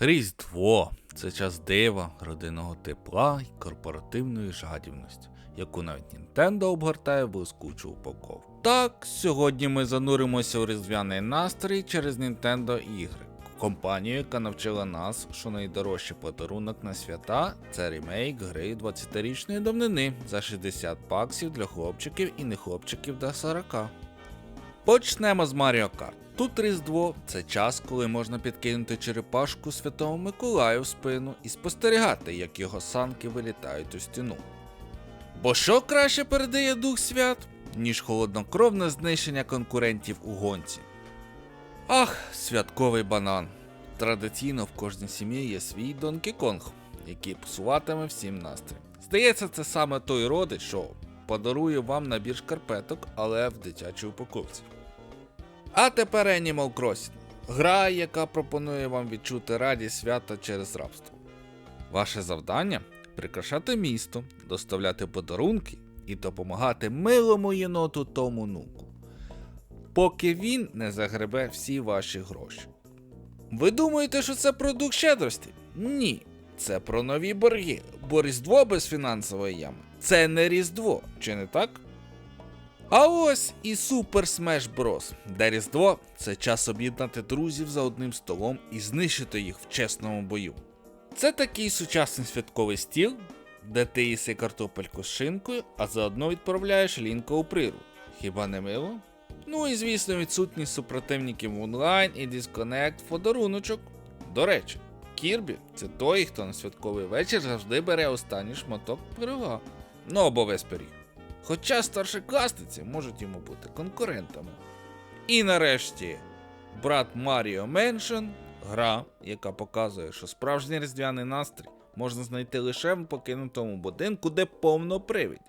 Різдво це час дива, родинного тепла і корпоративної жадібності, яку навіть Nintendo обгортає в блискучу упаковку. Так, сьогодні ми зануримося у різдвяний настрій через Nintendo ігри. Компанію, яка навчила нас, що найдорожчий подарунок на свята це ремейк гри 20-річної давнини за 60 баксів для хлопчиків і не хлопчиків до 40. Почнемо з Mario Kart. Тут Різдво це час, коли можна підкинути черепашку Святого Миколаю в спину і спостерігати, як його санки вилітають у стіну. Бо що краще передає дух свят, ніж холоднокровне знищення конкурентів у гонці? Ах, святковий банан. Традиційно в кожній сім'ї є свій Донкі Конг, який псуватиме всім настрій. Здається, це саме той родич, що подарує вам набір шкарпеток, але в дитячій упаковці. А тепер Animal Crossing. Гра, яка пропонує вам відчути радість свята через рабство. Ваше завдання прикрашати місто, доставляти подарунки і допомагати милому єноту тому нуку, поки він не загребе всі ваші гроші. Ви думаєте, що це продукт щедрості? Ні. Це про нові борги, бо Різдво без фінансової ями це не Різдво, чи не так? А ось і Super Smash Bros., де Різдво це час об'єднати друзів за одним столом і знищити їх в чесному бою. Це такий сучасний святковий стіл, де ти їси картопельку з шинкою, а заодно відправляєш лінка у природу. Хіба не мило? Ну і звісно, відсутність супротивників онлайн і Disconnect в подаруночок. До речі, Кірбі це той, хто на святковий вечір завжди бере останній шматок пирога. Ну або весь пиріг. Хоча старшокласниці можуть йому бути конкурентами. І нарешті, брат Маріо Меншн гра, яка показує, що справжній різдвяний настрій можна знайти лише в покинутому будинку, де повно привід.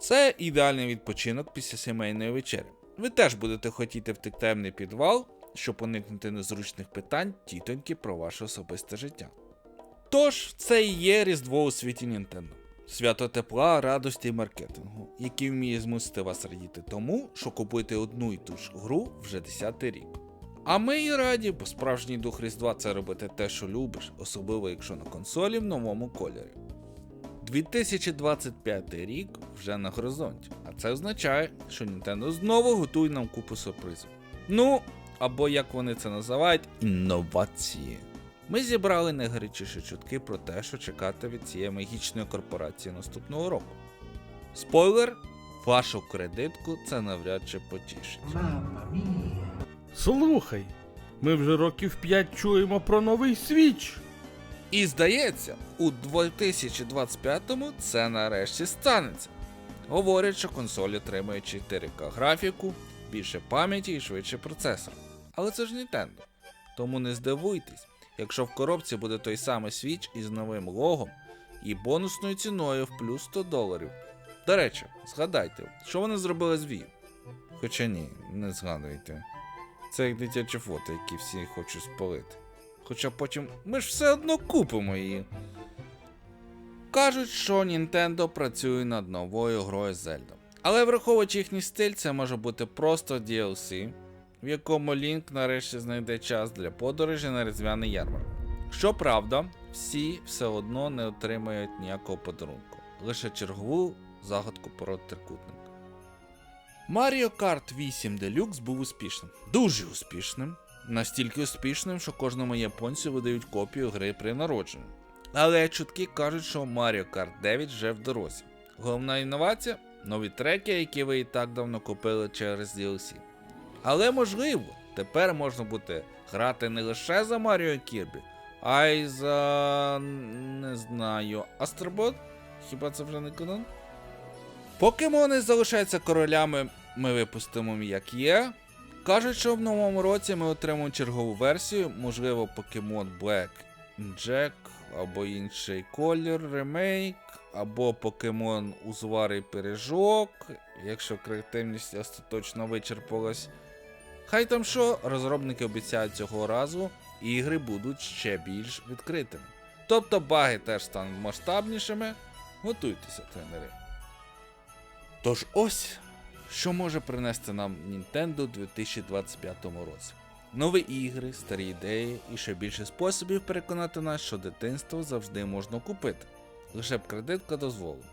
Це ідеальний відпочинок після сімейної вечері. Ви теж будете хотіти втекти темний підвал, щоб уникнути незручних питань тітоньки про ваше особисте життя. Тож, це і є Різдво у світі Nintendo. Свято тепла, радості і маркетингу, який вміє змусити вас радіти тому, що купуєте одну і ту ж гру вже 10 рік. А ми і раді, бо справжній дух Різдва це робити те, що любиш, особливо якщо на консолі в новому кольорі. 2025 рік вже на горизонті, а це означає, що Nintendo знову готує нам купу сюрпризів. Ну, або як вони це називають, інновації. Ми зібрали найгарячіші чутки про те, що чекати від цієї магічної корпорації наступного року. Спойлер, вашу кредитку це навряд чи потішить. Слухай, ми вже років 5 чуємо про новий свіч. І здається, у 2025-му це нарешті станеться. Говорять, що консоль отримує 4К графіку, більше пам'яті і швидший процесор. Але це ж Nintendo. Тому не здивуйтесь, якщо в коробці буде той самий свіч із новим логом і бонусною ціною в плюс 100 доларів. До речі, згадайте, що вони зробили з Wii? Хоча ні, не згадуйте. Це як дитячі фото, які всі хочуть спалити. Хоча потім ми ж все одно купимо її. Кажуть, що Nintendo працює над новою грою Zelda. Але враховуючи їхній стиль, це може бути просто DLC, в якому Лінк нарешті знайде час для подорожі на різдвяний ярмарок. Щоправда, всі все одно не отримають ніякого подарунку, лише чергову загадку про трикутник. Mario Kart 8 Deluxe був успішним. Дуже успішним. Настільки успішним, що кожному японцю видають копію гри при народженні. Але чутки кажуть, що Mario Kart 9 вже в дорозі. Головна інновація нові треки, які ви і так давно купили через DLC. Але можливо, тепер можна буде грати не лише за Маріо Кірбі, а й за. не знаю, Астробот? Хіба це вже не канон? Покемони залишаються королями, ми випустимо як є. Кажуть, що в новому році ми отримаємо чергову версію, можливо, Pokemon Black Jack, або інший колір, ремейк, або Pokemon Узварий Пиріжок, якщо креативність остаточно вичерпалась. Хай там що, розробники обіцяють цього разу, ігри будуть ще більш відкритими. Тобто баги теж стануть масштабнішими. Готуйтеся, тренери. Тож ось, що може принести нам Nintendo у 2025 році. Нові ігри, старі ідеї і ще більше способів переконати нас, що дитинство завжди можна купити. Лише б кредитка дозволила.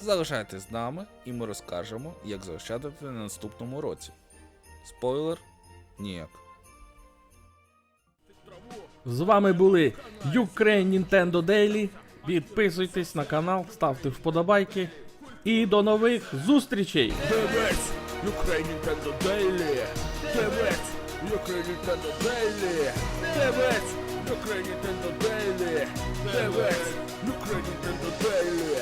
Залишайтесь з нами і ми розкажемо, як заощадити на наступному році. Спойлер ніяк. З вами були Ukraine Nintendo Daily. Підписуйтесь на канал, ставте вподобайки. І до нових зустрічей! Дивись, Ukraine Nintendo Daily. Дивись, Ukraine Nintendo Daily. Дивись, Ukraine Nintendo Daily. Дивись, Ukraine Nintendo Daily.